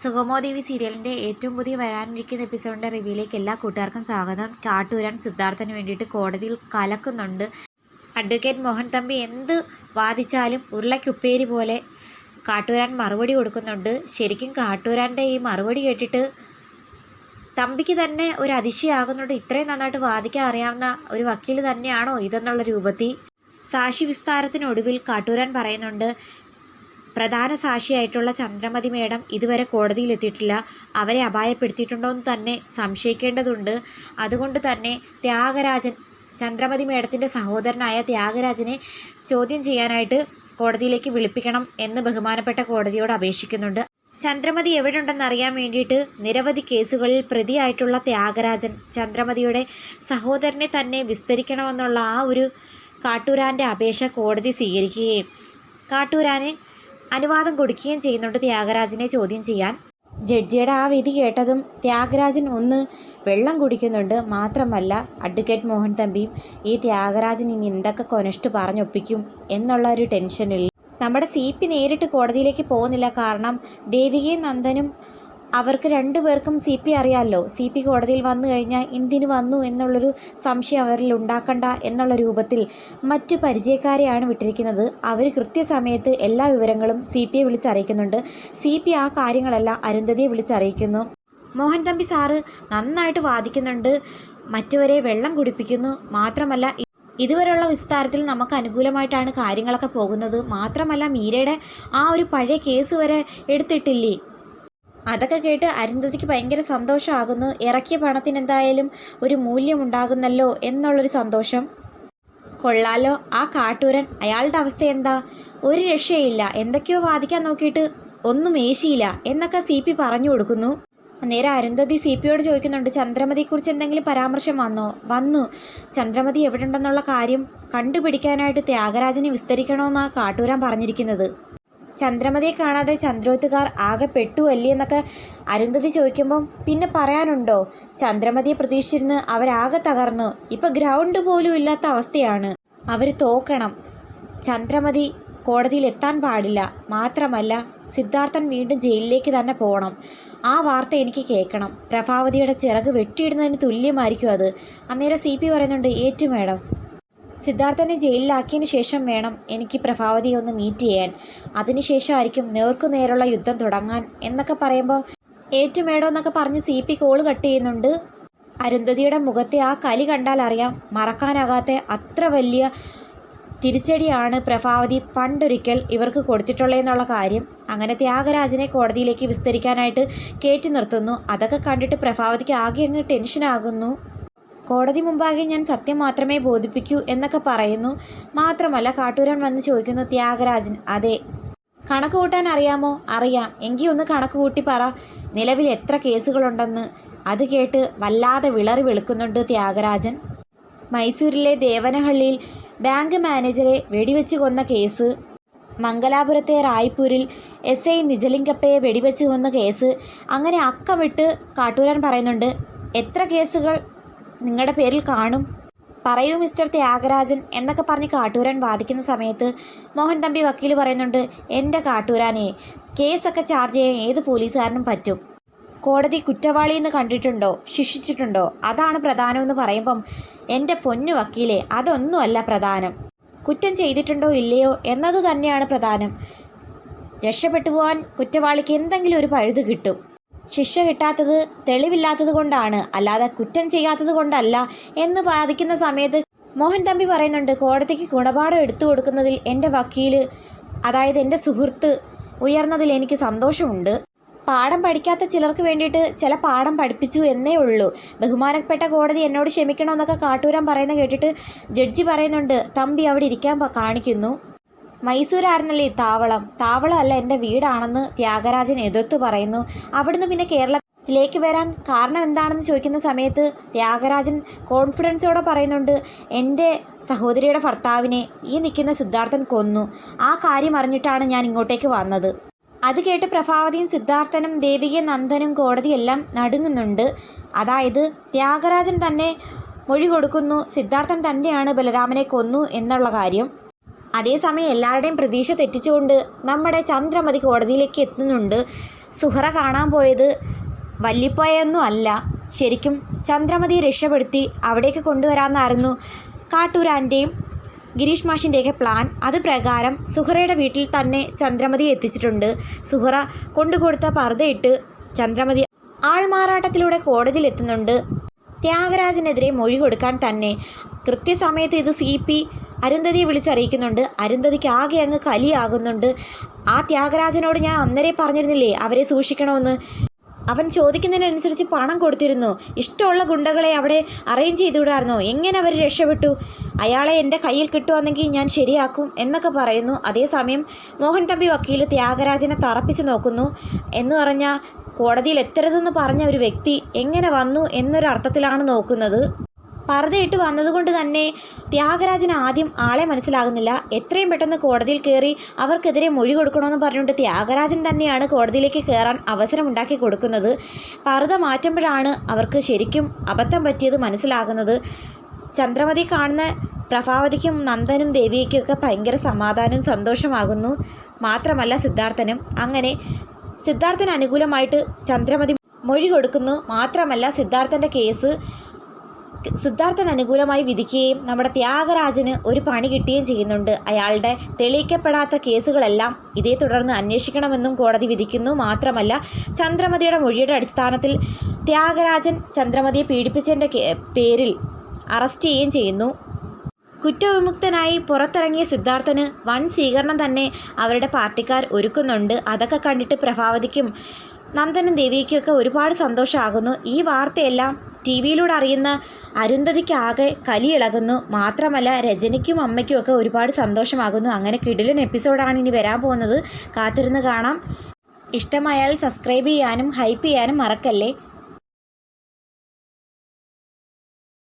സുഗമോദേവി സീരിയലിന്റെ ഏറ്റവും പുതിയ വരാനിരിക്കുന്ന എപ്പിസോഡിന്റെ റിവ്യൂയിലേക്ക് എല്ലാ കൂട്ടുകാർക്കും സ്വാഗതം. കാട്ടൂരാൻ സിദ്ധാർത്ഥന് വേണ്ടിയിട്ട് കോടതിയിൽ കലക്കുന്നുണ്ട്. അഡ്വക്കേറ്റ് മോഹൻ തമ്പി എന്ത് വാദിച്ചാലും ഉരുളയ്ക്കുപ്പേരി പോലെ കാട്ടൂരാൻ മറുപടി കൊടുക്കുന്നുണ്ട്. ശരിക്കും കാട്ടൂരാന്റെ ഈ മറുപടി കേട്ടിട്ട് തമ്പിക്ക് തന്നെ ഒരു അതിശയാകുന്നുണ്ട് ഇത്രയും നന്നായിട്ട് വാദിക്കാൻ അറിയാവുന്ന ഒരു വക്കീൽ തന്നെയാണോ ഇതെന്നുള്ള രൂപത്തിൽ സാക്ഷി വിസ്താരത്തിനൊടുവിൽ കാട്ടൂരാൻ പറയുന്നുണ്ട്. പ്രധാന സാക്ഷിയായിട്ടുള്ള ചന്ദ്രമതി മേഡം ഇതുവരെ കോടതിയിൽ എത്തിയിട്ടില്ല. അവരെ അപായപ്പെടുത്തിയിട്ടുണ്ടോ എന്ന് തന്നെ സംശയിക്കേണ്ടതുണ്ട്. അതുകൊണ്ട് തന്നെ ത്യാഗരാജൻ ചന്ദ്രമതി മേഡത്തിന്റെ സഹോദരനായ ത്യാഗരാജനെ ചോദ്യം ചെയ്യാനായിട്ട് കോടതിയിലേക്ക് വിളിപ്പിക്കണം എന്ന് ബഹുമാനപ്പെട്ട കോടതിയോട് അപേക്ഷിക്കുന്നുണ്ട്. ചന്ദ്രമതി എവിടെയുണ്ടെന്ന് അറിയാൻ വേണ്ടിയിട്ട് നിരവധി കേസുകളിൽ പ്രതിയായിട്ടുള്ള ത്യാഗരാജൻ ചന്ദ്രമതിയുടെ സഹോദരനെ തന്നെ വിസ്തരിക്കണമെന്നുള്ള ആ ഒരു കാട്ടൂരാന്റെ അപേക്ഷ കോടതി സ്വീകരിക്കുകയും കാട്ടൂരാന് അനുവാദം കൊടുക്കുകയും ചെയ്യുന്നുണ്ട് ത്യാഗരാജനെ ചോദ്യം ചെയ്യാൻ. ജഡ്ജിയുടെ ആ വിധി കേട്ടതും ത്യാഗരാജൻ ഒന്ന് വെള്ളം കുടിക്കുന്നുണ്ട് മാത്രമല്ല അഡ്വക്കേറ്റ് മോഹൻ തമ്പിയും ഈ ത്യാഗരാജൻ ഇനി എന്തൊക്കെ കൊനഷ്ട് പറഞ്ഞൊപ്പിക്കും എന്നുള്ള ഒരു ടെൻഷനിൽ. നമ്മുടെ സി പി നേരിട്ട് കോടതിയിലേക്ക് പോകുന്നില്ല. കാരണം ദേവികയും നന്ദനും അവർക്ക് രണ്ടുപേർക്കും സി പി അറിയാമല്ലോ സി പി കോടതിയിൽ വന്നു കഴിഞ്ഞാൽ എന്തിനു വന്നു എന്നുള്ളൊരു സംശയം അവരിൽ ഉണ്ടാക്കണ്ട എന്നുള്ള രൂപത്തിൽ മറ്റു പരിചയക്കാരെയാണ് വിട്ടിരിക്കുന്നത്. അവർ കൃത്യസമയത്ത് എല്ലാ വിവരങ്ങളും സി പിയെ വിളിച്ചറിയിക്കുന്നുണ്ട്. സി പി ആ കാര്യങ്ങളെല്ലാം അരുന്ധതിയെ വിളിച്ചറിയിക്കുന്നു. മോഹൻ തമ്പി സാറ് നന്നായിട്ട് വാദിക്കുന്നുണ്ട്. മറ്റുവരെ വെള്ളം കുടിപ്പിക്കുന്നു. മാത്രമല്ല ഇതുവരെയുള്ള വിസ്താരത്തിൽ നമുക്ക് അനുകൂലമായിട്ടാണ് കാര്യങ്ങളൊക്കെ പോകുന്നത്. മാത്രമല്ല മീരയുടെ ആ ഒരു പഴയ കേസ് വരെ എടുത്തിട്ടില്ലേ? അതൊക്കെ കേട്ട് അരുന്ധതിക്ക് ഭയങ്കര സന്തോഷമാകുന്നു. ഇറക്കിയ പണത്തിന് എന്തായാലും ഒരു മൂല്യമുണ്ടാകുന്നല്ലോ എന്നുള്ളൊരു സന്തോഷം. കൊള്ളാലോ ആ കാട്ടൂരൻ. അയാളുടെ അവസ്ഥ എന്താ? ഒരു രക്ഷയില്ല. എന്തൊക്കെയോ വാദിക്കാൻ നോക്കിയിട്ട് ഒന്നും ഏശിയില്ല എന്നൊക്കെ സി പി പറഞ്ഞു കൊടുക്കുന്നു. നേരെ അരുന്ധതി സി പിയോട് ചോദിക്കുന്നുണ്ട് ചന്ദ്രമതിയെക്കുറിച്ച് എന്തെങ്കിലും പരാമർശം വന്നോ? വന്നു. ചന്ദ്രമതി എവിടെ ഉണ്ടെന്നുള്ള കാര്യം കണ്ടുപിടിക്കാനായിട്ട് ത്യാഗരാജനെ വിസ്തരിക്കണമെന്നാണ് കാട്ടൂരാൻ പറഞ്ഞിരിക്കുന്നത്. ചന്ദ്രമതിയെ കാണാതെ ചന്ദ്രോത്തുകാർ ആകെ പെട്ടു അല്ലേ എന്നൊക്കെ അരുന്ധതി ചോദിക്കുമ്പം പിന്നെ പറയാനുണ്ടോ? ചന്ദ്രമതിയെ പ്രതീക്ഷിച്ചിരുന്ന് അവരാകെ തകർന്നു. ഇപ്പം ഗ്രൗണ്ട് പോലും ഇല്ലാത്ത അവസ്ഥയാണ്. അവർ തോക്കണം. ചന്ദ്രമതി കോടതിയിൽ എത്താൻ പാടില്ല. മാത്രമല്ല സിദ്ധാർത്ഥൻ വീണ്ടും ജയിലിലേക്ക് തന്നെ പോകണം. ആ വാർത്ത എനിക്ക് കേൾക്കണം. പ്രഭാവതിയുടെ ചിറക് വെട്ടിയിടുന്നതിന് തുല്യമായിരിക്കും അത്. അന്നേരം സി പി പറയുന്നുണ്ട് ഏറ്റു മേഡം സിദ്ധാർത്ഥനെ ജയിലിലാക്കിയതിന് ശേഷം വേണം എനിക്ക് പ്രഭാവതിയെ ഒന്ന് മീറ്റ് ചെയ്യാൻ. അതിനുശേഷമായിരിക്കും നേർക്കു നേരുള്ള യുദ്ധം തുടങ്ങാൻ എന്നൊക്കെ പറയുമ്പോൾ ഏറ്റുമേടോ എന്നൊക്കെ പറഞ്ഞ് സി പി കോൾ കട്ട് ചെയ്യുന്നുണ്ട്. അരുന്ധതിയുടെ മുഖത്തെ ആ കലി കണ്ടാൽ അറിയാം മറക്കാനാകാത്ത അത്ര വലിയ തിരിച്ചടിയാണ് പ്രഭാവതി പണ്ടൊരിക്കൽ ഇവർക്ക് കൊടുത്തിട്ടുള്ളതെന്നുള്ള കാര്യം. അങ്ങനെ ത്യാഗരാജനെ കോടതിയിലേക്ക് വിസ്തരിക്കാനായിട്ട് കയറ്റി നിർത്തുന്നു. അതൊക്കെ കണ്ടിട്ട് പ്രഭാവതിക്ക് ആകെ അങ്ങ് ടെൻഷനാകുന്നു കോടതി മുമ്പാകെ ഞാൻ സത്യം മാത്രമേ ബോധിപ്പിക്കൂ എന്നൊക്കെ പറയുന്നു. മാത്രമല്ല കാട്ടൂരൻ വന്ന് ചോദിക്കുന്നു ത്യാഗരാജൻ അതെ. കണക്ക് കൂട്ടാൻ അറിയാമോ? അറിയാം. എങ്കിൽ ഒന്ന് കണക്ക് കൂട്ടി പറ. നിലവിൽ എത്ര കേസുകളുണ്ടെന്ന്. അത് കേട്ട് വല്ലാതെ വിളറി വെളുക്കുന്നുണ്ട് ത്യാഗരാജൻ. മൈസൂരിലെ ദേവനഹള്ളിയിൽ ബാങ്ക് മാനേജരെ വെടിവെച്ച് കൊന്ന കേസ്. മംഗലാപുരത്തെ റായ്പൂരിൽ എസ് ഐ നിജലിംഗപ്പയെ വെടിവെച്ച് കൊന്ന കേസ്. അങ്ങനെ അക്കമിട്ട് കാട്ടൂരാൻ പറയുന്നുണ്ട് എത്ര കേസുകൾ? നിങ്ങളുടെ പേരിൽ കാണും. പറയൂ മിസ്റ്റർ ത്യാഗരാജൻ എന്നൊക്കെ പറഞ്ഞ് കാട്ടൂരാൻ വാദിക്കുന്ന സമയത്ത് മോഹൻ തമ്പി വക്കീൽ പറയുന്നുണ്ട് എന്റെ കാട്ടൂരാനെ കേസൊക്കെ ചാർജ് ചെയ്യാൻ ഏത് പോലീസുകാരനും പറ്റും. കോടതി കുറ്റവാളി എന്ന് കണ്ടിട്ടുണ്ടോ ശിക്ഷിച്ചിട്ടുണ്ടോ അതാണ് പ്രധാനമെന്ന് പറയുമ്പം എന്റെ പൊന്നു വക്കീലെ അതൊന്നുമല്ല പ്രധാനം. കുറ്റം ചെയ്തിട്ടുണ്ടോ ഇല്ലയോ എന്നത് തന്നെയാണ് പ്രധാനം. രക്ഷപ്പെട്ടു പോകാൻ കുറ്റവാളിക്ക് എന്തെങ്കിലും ഒരു പഴുത് കിട്ടും. ശിക്ഷ കിട്ടാത്തത് തെളിവില്ലാത്തത് കൊണ്ടാണ് അല്ലാതെ കുറ്റം ചെയ്യാത്തത് കൊണ്ടല്ല എന്ന് വാദിക്കുന്ന സമയത്ത് മോഹൻ തമ്പി പറയുന്നുണ്ട് കോടതിക്ക് ഗുണപാഠം എടുത്തു കൊടുക്കുന്നതിൽ എന്റെ വക്കീൽ അതായത് എന്റെ സുഹൃത്ത് ഉയർന്നതിൽ എനിക്ക് സന്തോഷമുണ്ട്. പാഠം പഠിക്കാത്ത ചിലർക്ക് വേണ്ടിയിട്ട് ചില പാഠം പഠിപ്പിച്ചു എന്നേ ഉള്ളൂ. ബഹുമാനപ്പെട്ട കോടതി എന്നോട് ക്ഷമിക്കണമെന്നൊക്കെ കാട്ടൂരാൻ പറയുന്ന കേട്ടിട്ട് ജഡ്ജി പറയുന്നുണ്ട് തമ്പി അവിടെ ഇരിക്കാൻ കാണിക്കുന്നു. മൈസൂരായിരുന്നല്ലേ താവളം താവളം? അല്ല എന്റെ വീടാണെന്ന് ത്യാഗരാജൻ എതിർത്തു പറയുന്നു. അവിടുന്ന് പിന്നെ കേരളത്തിലേക്ക് വരാൻ കാരണം എന്താണെന്ന് ചോദിക്കുന്ന സമയത്ത് ത്യാഗരാജൻ കോൺഫിഡൻസോടെ പറയുന്നുണ്ട് എന്റെ സഹോദരിയുടെ ഭർത്താവിനെ ഈ നിൽക്കുന്ന സിദ്ധാർത്ഥൻ കൊന്നു. ആ കാര്യം അറിഞ്ഞിട്ടാണ് ഞാൻ ഇങ്ങോട്ടേക്ക് വന്നത് അത് കേട്ട് പ്രഭാവതിയും സിദ്ധാർത്ഥനും ദേവികയും നന്ദനും കോടതിയെല്ലാം നടുങ്ങുന്നുണ്ട്. അതായത് ത്യാഗരാജൻ തന്നെ മൊഴി കൊടുക്കുന്നു സിദ്ധാർത്ഥൻ തന്നെയാണ് ബലരാമനെ കൊന്നു എന്നുള്ള കാര്യം. അതേസമയം എല്ലാവരുടെയും പ്രതീക്ഷ തെറ്റിച്ചുകൊണ്ട് നമ്മുടെ ചന്ദ്രമതി കോടതിയിലേക്ക് എത്തുന്നുണ്ട്. സുഹറ കാണാൻ പോയത് വല്ലിപ്പോയൊന്നും അല്ല. ശരിക്കും ചന്ദ്രമതിയെ രക്ഷപ്പെടുത്തി അവിടേക്ക് കൊണ്ടുവരാമെന്നായിരുന്നു കാട്ടൂരാന്റെയും ഗിരീഷ് മാഷിന്റെയൊക്കെ പ്ലാൻ. അത് പ്രകാരം സുഹറയുടെ വീട്ടിൽ തന്നെ ചന്ദ്രമതി എത്തിച്ചിട്ടുണ്ട്. സുഹറ കൊണ്ടുകൊടുത്ത പർദ്ദയിട്ട് ചന്ദ്രമതി ആൾമാറാട്ടത്തിലൂടെ കോടതിയിൽ എത്തുന്നുണ്ട്. ത്യാഗരാജനെതിരെ മൊഴി കൊടുക്കാൻ തന്നെ. കൃത്യസമയത്ത് ഇത് സി പി അരുന്ധതിയെ വിളിച്ചറിയിക്കുന്നുണ്ട്. അരുന്ധതിക്ക് ആകെ അങ്ങ് കലിയാകുന്നുണ്ട്. ആ ത്യാഗരാജനോട് ഞാൻ അന്നേരെ പറഞ്ഞിരുന്നില്ലേ അവരെ സൂക്ഷിക്കണമെന്ന്? അവൻ ചോദിക്കുന്നതിനനുസരിച്ച് പണം കൊടുത്തിരുന്നു. ഇഷ്ടമുള്ള ഗുണ്ടകളെ അവിടെ അറേഞ്ച് ചെയ്തുവിടായിരുന്നു എങ്ങനെ അവർ രക്ഷപ്പെട്ടു? അയാളെ എന്റെ കയ്യിൽ കിട്ടുവാണെങ്കിൽ ഞാൻ ശരിയാക്കും എന്നൊക്കെ പറയുന്നു. അതേസമയം മോഹൻ തമ്പി വക്കീൽ ത്യാഗരാജനെ തറപ്പിച്ച് നോക്കുന്നു. എന്ന് പറഞ്ഞാൽ കോടതിയിൽ എത്തരുതെന്ന് പറഞ്ഞ ഒരു വ്യക്തി എങ്ങനെ വന്നു എന്നൊരർത്ഥത്തിലാണ് നോക്കുന്നത്. പർദ്ദയിട്ട് വന്നതുകൊണ്ട് തന്നെ ത്യാഗരാജന് ആദ്യം ആളെ മനസ്സിലാകുന്നില്ല. എത്രയും പെട്ടെന്ന് കോടതിയിൽ കയറി അവർക്കെതിരെ മൊഴി കൊടുക്കണമെന്ന് പറഞ്ഞുകൊണ്ട് ത്യാഗരാജൻ തന്നെയാണ് കോടതിയിലേക്ക് കയറാൻ അവസരം ഉണ്ടാക്കി കൊടുക്കുന്നത്. പർദ്ദ മാറ്റുമ്പോഴാണ് അവർക്ക് ശരിക്കും അബദ്ധം പറ്റിയത് മനസ്സിലാകുന്നത്. ചന്ദ്രമതി കാണുന്ന പ്രഭാവതിക്കും നന്ദനും ദേവിയയ്ക്കും ഒക്കെ ഭയങ്കര സമാധാനവും സന്തോഷമാകുന്നു. മാത്രമല്ല സിദ്ധാർത്ഥനും. അങ്ങനെ സിദ്ധാർത്ഥന് അനുകൂലമായിട്ട് ചന്ദ്രമതി മൊഴി കൊടുക്കുന്നു. മാത്രമല്ല സിദ്ധാർത്ഥന്റെ കേസ് സിദ്ധാർത്ഥന് അനുകൂലമായി വിധിക്കുകയും നമ്മുടെ ത്യാഗരാജന് ഒരു പണി കിട്ടുകയും ചെയ്യുന്നുണ്ട്. അയാളുടെ തെളിയിക്കപ്പെടാത്ത കേസുകളെല്ലാം ഇതേ തുടർന്ന് അന്വേഷിക്കണമെന്നും കോടതി വിധിക്കുന്നു. മാത്രമല്ല ചന്ദ്രമതിയുടെ മൊഴിയുടെ അടിസ്ഥാനത്തിൽ ത്യാഗരാജൻ ചന്ദ്രമതിയെ പീഡിപ്പിച്ചതിന്റെ പേരിൽ അറസ്റ്റ് ചെയ്യുകയും ചെയ്യുന്നു. കുറ്റവിമുക്തനായി പുറത്തിറങ്ങിയ സിദ്ധാർത്ഥന് വൻ സ്വീകരണം തന്നെ അവരുടെ പാർട്ടിക്കാർ ഒരുക്കുന്നുണ്ട്. അതൊക്കെ കണ്ടിട്ട് പ്രഭാവതിക്കും നന്ദനും ദേവിക്കൊക്കെ ഒരുപാട് സന്തോഷമാകുന്നു. ഈ വാർത്തയെല്ലാം ടി വിയിലൂടെ അറിയുന്ന അരുന്ധതിക്കാകെ കലിയിളകുന്നു. മാത്രമല്ല രജനിക്കും അമ്മയ്ക്കും ഒക്കെ ഒരുപാട് സന്തോഷമാകുന്നു. അങ്ങനെ കിടിലൻ എപ്പിസോഡാണ് ഇനി വരാൻ പോകുന്നത്. കാത്തിരുന്ന് കാണാം. ഇഷ്ടമായാൽ സബ്സ്ക്രൈബ് ചെയ്യാനും ഹൈപ്പ് ചെയ്യാനും മറക്കല്ലേ?